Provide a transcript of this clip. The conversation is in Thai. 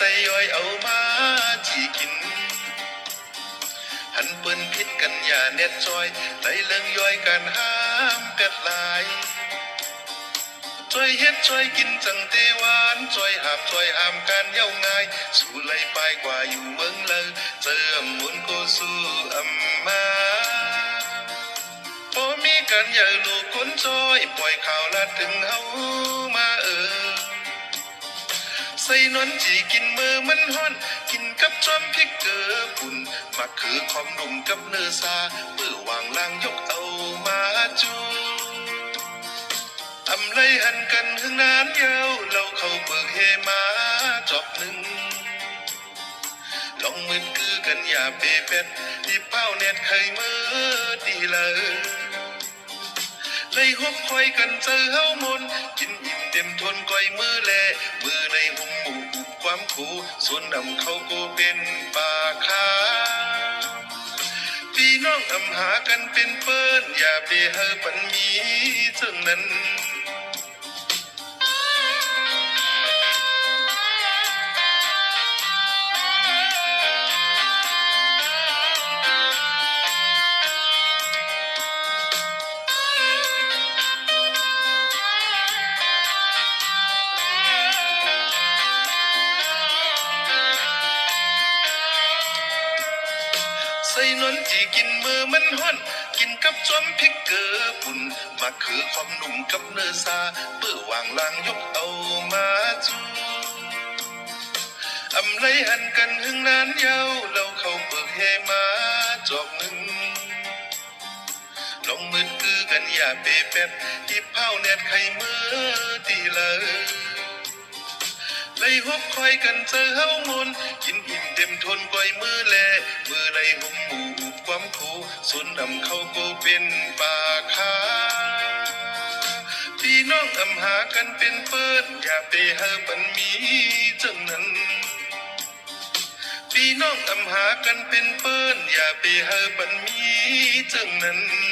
ใส่ย่อยเอามาจีกิน หันปิ้นพิษกันอย่าเน็ดจอยไล่เลิงย่อยกันห้ามกัดลายจอยเฮ็ดจอยกินจังเตหวานจอยหาบจอยหามกันเย้าง่าย สู้ไล่ไปกว่าอยู่เมืองเลยเจอมุนโกสู้อำมาพอมีกันอย่าลูกคนจอยปล่อยข่าวลัดถึงเฮามา ส่นอนจีกินมือมันฮ้อน กินกับจอมพริกเกลือปุ่นมักคือคอมนุ่มกับเนื้อซาเปื่อวางล่างยกเอามาจูทำไรหันกันหึงนานยาวเราเข้าเปิกเฮมาจอบหนึ่งลองมือคือกันอย่าเปเป็ดที่เป้าเน็ตเคยมือดีเลยเลยหบคอยกันเจอเฮามนกินอิ่มเต็มทนก้อยมือแลมือ ส่วนนำเขาก็เป็นป่าคาพี่น้องอำหากันเป็นเปิ้นอย่าไปเฮอปันมีเจังนั้น ส่นนจีกินมือมันฮ้อน กินกับจอมพริกเกลือปุ่นมาคือความหนุ่มกับเนื้อซาเปื่อวางลางยกเอามาจูอำไรหันกันหึงนานยาวเราเข้าเปิกเฮมาจอกหนึ่งลองมือคือกันอย่าเปเป็ดที่เผาเน็ตไข่มือตีเลย เลยฮบคอยกันเจอเฮามนกินอิ่มเต็มทนก้อยมือแล มือในหุมหมู่อุบความคูส่วนนำเขาก็เป็นป่าคาพี่น้องอำหากันเป็นเปิ้นอย่าไปเฮอปันมีจังนั้นพี่น้องอำหากันเป็นเปิ้นอย่าไปเฮอปันมีจังนั้น